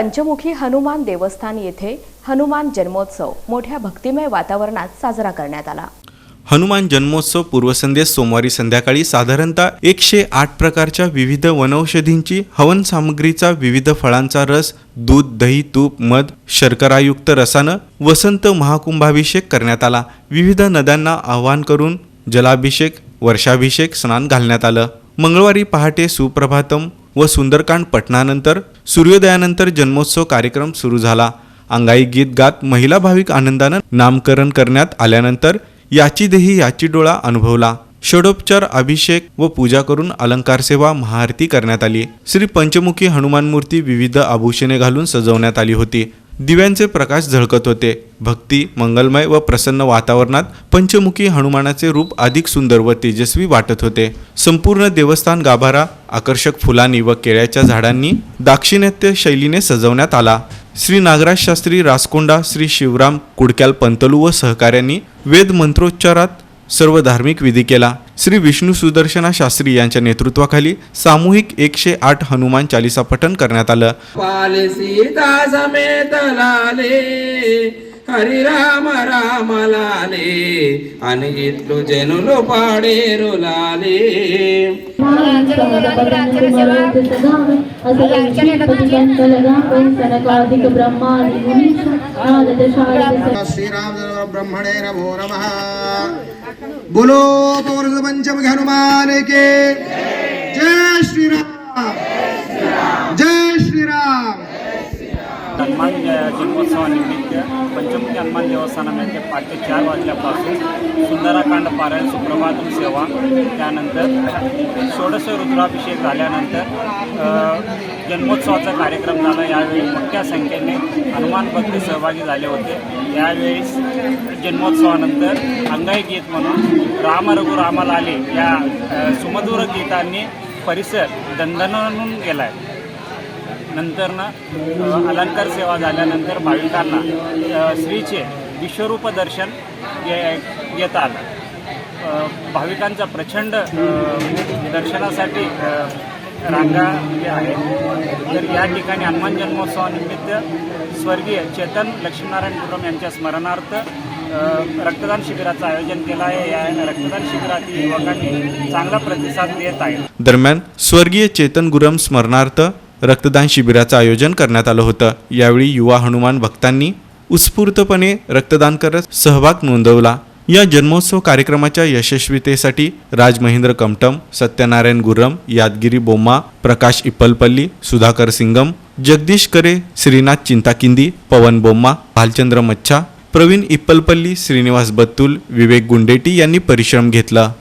पंचमुखी हनुमान देवस्थान येथे हनुमान जन्मोत्सव मोठ्या भक्तिमय वातावरणात साजरा करण्यात आला. हनुमान जन्मोत्सव पूर्वसंध्येस सोमवारी संध्याकाळी साधारणतः एकशे आठ प्रकारच्या विविध वनौषधींची हवन सामग्रीचा विविध फळांचा रस दूध दही तूप मध शर्करायुक्त रसानं वसंत महाकुंभाभिषेक करण्यात आला. विविध नद्यांना आवाहन करून जलाभिषेक वर्षाभिषेक स्नान घालण्यात आलं. मंगळवारी पहाटे सुप्रभातम व सुंदरकांड पठणानंतर सूर्योदयानंतर जन्मोत्सव कार्यक्रम सुरू झाला. अंगाई गीत गात महिला भाविक आनंदानं नामकरण करण्यात आल्यानंतर याची देही याची डोळा अनुभवला. षडोपचार अभिषेक व पूजा करून अलंकार सेवा महाआरती करण्यात आली. श्री पंचमुखी हनुमान मूर्ती विविध आभूषणे घालून सजवण्यात आली होती. दिव्यांचे प्रकाश झळकत होते. भक्ती मंगलमय व प्रसन्न वातावरणात पंचमुखी हनुमानाचे रूप अधिक सुंदर व तेजस्वी वाटत होते. संपूर्ण देवस्थान गाभारा आकर्षक फुलांनी व केळ्याच्या झाडांनी दाक्षिणात्य शैलीने सजवण्यात आला. श्री नागराज शास्त्री रासकोंडा श्री शिवराम कुडक्याल पंतलू व सहकाऱ्यांनी वेद मंत्रोच्चारात सर्व धार्मिक विधी केला. श्री विष्णू सुदर्शना शास्त्री यांच्या नेतृत्वाखाली सामूहिक एकशे आठ हनुमान चालिसा पठण करण्यात आलं. पाले सीता समेत लाले राम राम लाले आणि इतलो जनुलो पाडे रुलाले శ్రీరామ బ్రహ్మణే నమో నమ. బులో పౌరుష పంచముఖి హనుమా हनुमान जन्मोत्सवानिमित्त पंचमुखी हनुमान देवस्थानामध्ये पहाटे चार वाजल्यापासून सुंदराकांड पारायण सुप्रभातम सेवा. त्यानंतर षोडश रुद्राभिषेक झाल्यानंतर जन्मोत्सवाचा कार्यक्रम झाला. यावेळी मोठ्या संख्येने हनुमान भक्त सहभागी झाले होते. यावेळीस जन्मोत्सवानंतर अंगाई गीत म्हणून राम रघु रामाला आले या सुमधुर गीतांनी परिसर दणदणून गेला आहे नंतरनं अलंकार सेवा झाल्यानंतर भाविकांना श्रीचे विश्वरूप दर्शन घे घेता आलं. भाविकांचा प्रचंड दर्शनासाठी रांगा आहे तर या ठिकाणी हनुमान जन्मोत्सवानिमित्त स्वर्गीय चेतन लक्ष्मीनारायण गुरम यांच्या स्मरणार्थ रक्तदान शिबिराचं आयोजन केलं आहे. या रक्तदान शिबिरात युवकांनी चांगला प्रतिसाद देत आहे दरम्यान स्वर्गीय चेतन गुरम स्मरणार्थ रक्तदान शिबिराचं आयोजन करण्यात आलं होतं. यावेळी युवा हनुमान भक्तांनी उत्स्फूर्तपणे रक्तदान करत सहभाग नोंदवला. या जन्मोत्सव कार्यक्रमाच्या यशस्वीतेसाठी राज महेंद्र कमटम सत्यनारायण गुरम यादगिरी बोम्मा प्रकाश इप्पलपल्ली सुधाकर सिंगम जगदीश करे श्रीनाथ चिंताकिंदी पवन बोम्मा भालचंद्र मच्छा प्रवीण इप्पलपल्ली श्रीनिवास बत्तुल विवेक गुंडेटी यांनी परिश्रम घेतला.